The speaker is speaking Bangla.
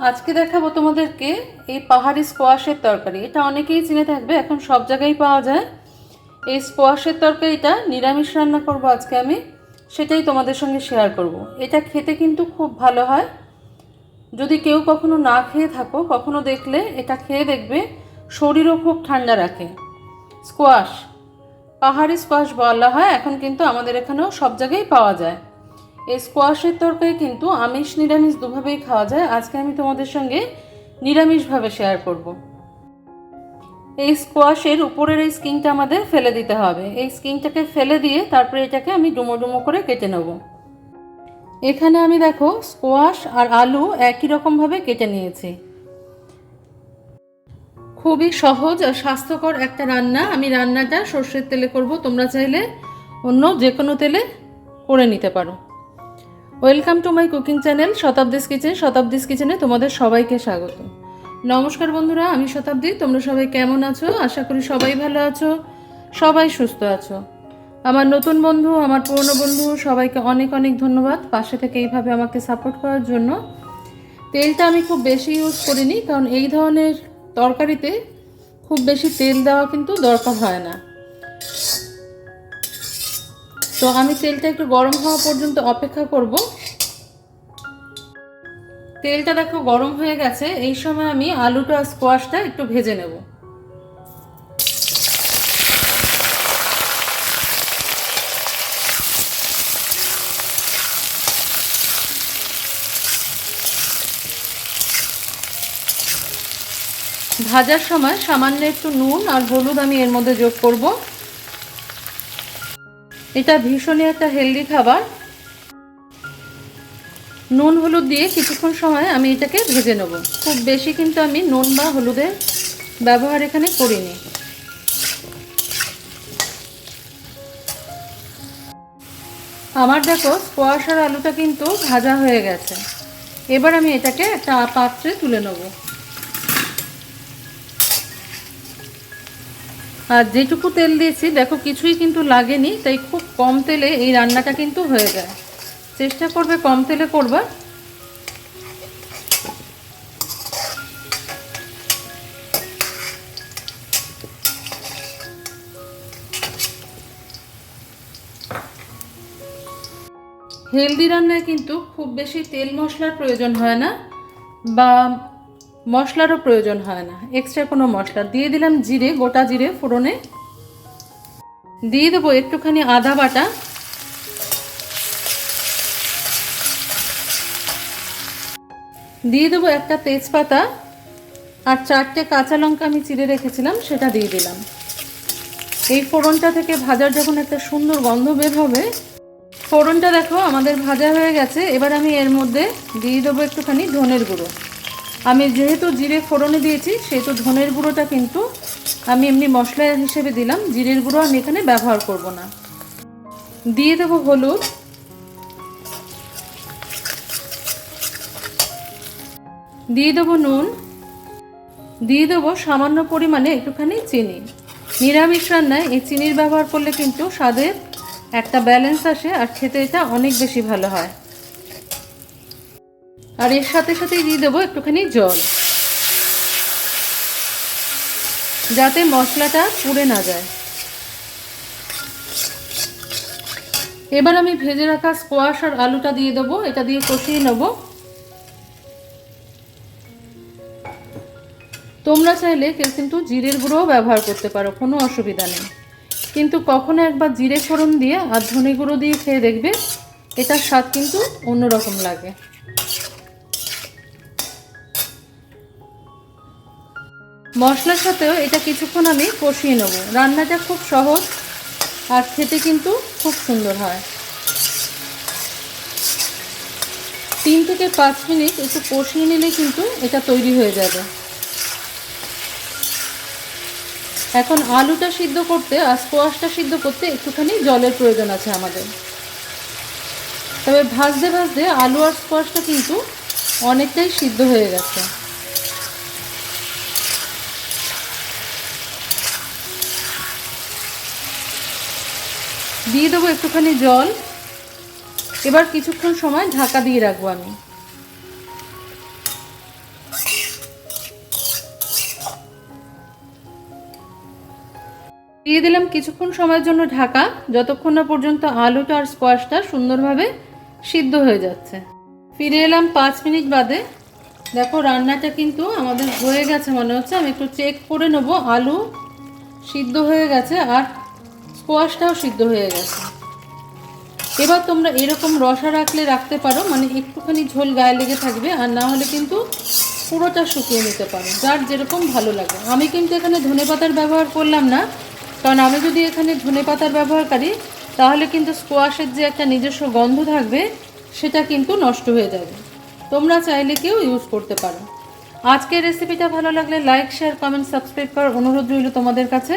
আজকে দেখাবো তোমাদেরকে এই পাহাড়ি স্কোয়াশের তরকারি। এটা অনেকেই চিনে থাকবে, এখন সব জায়গায় পাওয়া যায়। এই স্কোয়াশের তরকারিটা নিরামিষ রান্না করব আজকে আমি, সেটাই তোমাদের সঙ্গে শেয়ার করব। এটা খেতে কিন্তু খুব ভালো হয়। যদি কেউ কখনো না খেয়ে থাকো, কখনো দেখলে এটা খেয়ে দেখবে, শরীরও খুব ঠান্ডা রাখে। স্কোয়াশ, পাহাড়ি স্কোয়াশ বলা হয়, এখন কিন্তু আমাদের এখানেও সব জায়গায় পাওয়া যায়। এই স্কোয়াশের তরকারি কিন্তু আমিষ, নিরামিষ দুভাবেই খাওয়া যায়। আজকে আমি তোমাদের সঙ্গে নিরামিষভাবে শেয়ার করব। এই স্কোয়াশের উপরের এই স্কিনটা আমাদের ফেলে দিতে হবে। এই স্কিনটাকে ফেলে দিয়ে তারপরে এটাকে আমি ডুমো ডুমো করে কেটে নেব। এখানে আমি দেখো স্কোয়াশ আর আলু একই রকমভাবে কেটে নিয়েছি। খুবই সহজ আর স্বাস্থ্যকর একটা রান্না। আমি রান্নাটা সর্ষের তেলে করব। তোমরা চাইলে অন্য যে কোনো তেলে করে নিতে পারো। Welcome to my cooking channel Shatabdi's kitchen. Shatabdi's কিচেনে তোমাদের সবাইকে স্বাগত। নমস্কার বন্ধুরা, আমি শতাব্দী। তোমরা সবাই কেমন আছো? আশা করি সবাই ভালো আছো। সবাই সুস্থ আছো। আমার নতুন বন্ধু, আমার পুরনো বন্ধু, সবাইকে অনেক অনেক ধন্যবাদ পাশে থেকে এইভাবে আমাকে সাপোর্ট করার জন্য। তেলটা আমি খুব বেশি ইউজ করিনি, কারণ এই ধরনের তরকারিতে খুব বেশি তেল দেওয়া কিন্তু দরকার হয় না। তো আমি তেলটা একটু গরম হওয়া পর্যন্ত অপেক্ষা করব। তেলটা দেখো গরম হয়ে গেছে, এই সময় আমি আলুটা স্কোয়াশটা একটু ভেজে নেব। ভাজার সময় সামান্য একটু নুন আর হলুদ আমি এর মধ্যে যোগ করব। এটা ভীষণই একটা হেলদি খাবার। নুন হলুদ দিয়ে কিছুক্ষণ সময় আমি এটাকে ভেজে নেব। খুব বেশি কিন্তু আমি নুন বা হলুদের ব্যবহার এখানে করিনি। আমার দেখো, স্কোয়াশ আর আলুটা কিন্তু ভাজা হয়ে গেছে। এবার আমি এটাকে একটা পাত্রে তুলে নেব। আর যেটুকু তেল দিয়েছি, দেখো কিছুই কিন্তু লাগেনি, তাই খুব কম তেলে এই রান্নাটা কিন্তু হয়ে যায়। চেষ্টা করবে কম তেলে করবা হেলদি রান্নায় কিন্তু খুব বেশি তেল মশলার প্রয়োজন হয় না, বা মশলারও প্রয়োজন হয় না। এক্সট্রা কোনো মশলা। দিয়ে দিলাম জিরে, গোটা জিরে ফোড়নে। দিয়ে দেবো একটুখানি আদা বাটা। দিয়ে দেবো একটা তেজপাতা। আর চারটে কাঁচা লঙ্কা আমি চিড়ে রেখেছিলাম, সেটা দিয়ে দিলাম। এই ফোড়নটা থেকে ভাজার যখন একটা সুন্দর গন্ধ বের হবে, ফোড়নটা দেখো আমাদের ভাজা হয়ে গেছে। এবার আমি এর মধ্যে দিয়ে দেবো একটুখানি ধনের গুঁড়ো। আমি যেহেতু জিরে ফোড়নে দিয়েছি, সেহেতু ধনের গুঁড়োটা কিন্তু আমি এমনি মশলা হিসেবে দিলাম। জিরের গুঁড়ো আমি এখানে ব্যবহার করব না। দিয়ে দেবো হলুদ। দিয়ে দেবো নুন। দিয়ে দেবো সামান্য পরিমাণে একটুখানি চিনি। নিরামিষ রান্নায় এই চিনির ব্যবহার করলে কিন্তু স্বাদের একটা ব্যালেন্স আসে আর খেতে এটা অনেক বেশি ভালো হয়। আর এর সাথে সাথেই দিয়ে দেবো একটুখানি জল। যাতে মশলাটা পুড়ে না যায়। এবার আমি ভেজে রাখা স্কোয়াশ আর আলুটা দিয়ে দেবো। এটা দিয়ে কষিয়ে নেব। তোমরা চাইলে কেউ কিন্তু জিরের গুঁড়োও ব্যবহার করতে পারো, কোনো অসুবিধা নেই। কিন্তু কখনো একবার জিরে ফোড়ন দিয়ে আর ধনে গুঁড়ো দিয়ে খেয়ে দেখবে, এটার স্বাদ কিন্তু অন্যরকম লাগে। মশলার সাথেও এটা কিছুক্ষণ আমি কষিয়ে নেব। রান্নাটা খুব সহজ আর খেতে কিন্তু খুব সুন্দর হয়। তিন থেকে পাঁচ মিনিট একটু কষিয়ে নিলে কিন্তু এটা তৈরি হয়ে যাবে। এখন আলুটা সিদ্ধ করতে আর স্কোয়াশটা সিদ্ধ করতে একটুখানি জলের প্রয়োজন আছে আমাদের। তবে ভাজতে ভাজতে আলু আর স্কোয়াশটা কিন্তু অনেকটাই সিদ্ধ হয়ে গেছে। দিয়ে দেবো একটুখানি জল। এবার কিছুক্ষণ সময় ঢাকা দিয়ে রাখব আমি। দিয়ে দিলাম কিছুক্ষণ সময়ের জন্য ঢাকা। যতক্ষণ না পর্যন্ত আলুটা আর স্কোয়াশটা সুন্দরভাবে সিদ্ধ হয়ে যাচ্ছে। ফিরে এলাম পাঁচ মিনিট বাদে। দেখো রান্নাটা কিন্তু আমাদের হয়ে গেছে মনে হচ্ছে। আমি একটু চেক করে নেব। আলু সিদ্ধ হয়ে গেছে আর স্কোয়াশটাও সিদ্ধ হয়ে গেছে। এবার তোমরা এরকম রসা রাখলে রাখতে পারো মানে একটুখানি ঝোল গায়ে লেগে থাকবে, আর না হলে কিন্তু পুরোটা শুকিয়ে নিতে পারো, যার যেরকম ভালো লাগে। আমি কিন্তু এখানে ধনে পাতার ব্যবহার করলাম না, কারণ আমি যদি এখানে ধনে পাতার ব্যবহার করি, তাহলে কিন্তু স্কোয়াশের যে একটা নিজস্ব গন্ধ থাকবে, সেটা কিন্তু নষ্ট হয়ে যাবে। তোমরা চাইলে কেউ ইউজ করতে পারো। আজকের রেসিপিটা ভালো লাগলে লাইক শেয়ার কমেন্ট সাবস্ক্রাইব করার অনুরোধ রইল তোমাদের কাছে।